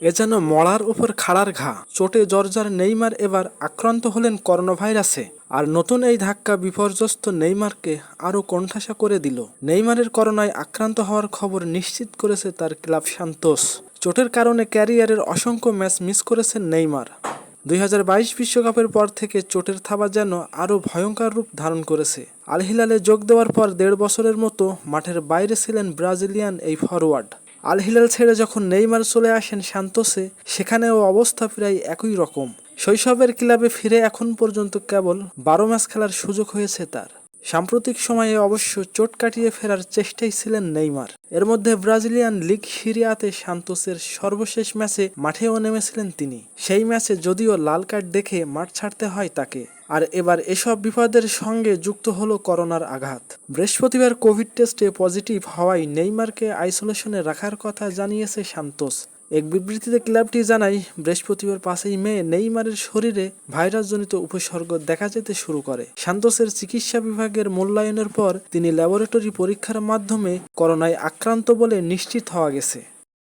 এ যেন মড়ার উপর খাড়ার ঘা। চোটে জর্জার নেইমার এবার আক্রান্ত হলেন করোনা ভাইরাসে আর নতুন এই ধাক্কা বিপর্যস্ত নেইমারকে আরও কোণঠাসা করে দিল। নেইমারের করোনায় আক্রান্ত হওয়ার খবর নিশ্চিত করেছে তার ক্লাব সান্তোস। চোটের কারণে ক্যারিয়ারের অসংখ্য ম্যাচ মিস করেছেন নেইমার। দুই বিশ্বকাপের পর থেকে চোটের থাবা যেন আরও ভয়ঙ্কর রূপ ধারণ করেছে। আল হিলালে যোগ দেওয়ার পর দেড় বছরের মতো মাঠের বাইরে ছিলেন ব্রাজিলিয়ান এই ফরওয়ার্ড আল হিলাল ছেড়ে যখন নেইমার চলে আসেন সান্তোসে সেখানেও অবস্থা প্রায় একই রকম। শৈশবের ক্লাবে ফিরে এখন পর্যন্ত কেবল বারো ম্যাচ খেলার সুযোগ হয়েছে তার। সাম্প্রতিক সময়ে অবশ্য চোট কাটিয়ে ফেরার চেষ্টাই ছিলেন নেইমার। এর মধ্যে ব্রাজিলিয়ান লিগ সিরিয়াতে সান্তোসের সর্বশেষ ম্যাচে মাঠেও নেমেছিলেন তিনি। সেই ম্যাচে যদিও লাল কার্ড দেখে মাঠ ছাড়তে হয় তাকে। আর এবার এসব বিপদের সঙ্গে যুক্ত হলো করোনার আঘাত। বৃহস্পতিবার কোভিড টেস্টে পজিটিভ হওয়ায় নেইমারকে আইসোলেশনে রাখার কথা জানিয়েছে সান্তোস। এক বিবৃতিতে ক্লাবটি জানায়, বৃহস্পতিবার পাঁচই মে নেইমারের শরীরে ভাইরাসজনিত উপসর্গ দেখা যেতে শুরু করে। সান্তোসের চিকিৎসা বিভাগের মূল্যায়নের পর তিনি ল্যাবরেটরি পরীক্ষার মাধ্যমে করোনায় আক্রান্ত বলে নিশ্চিত হওয়া গেছে।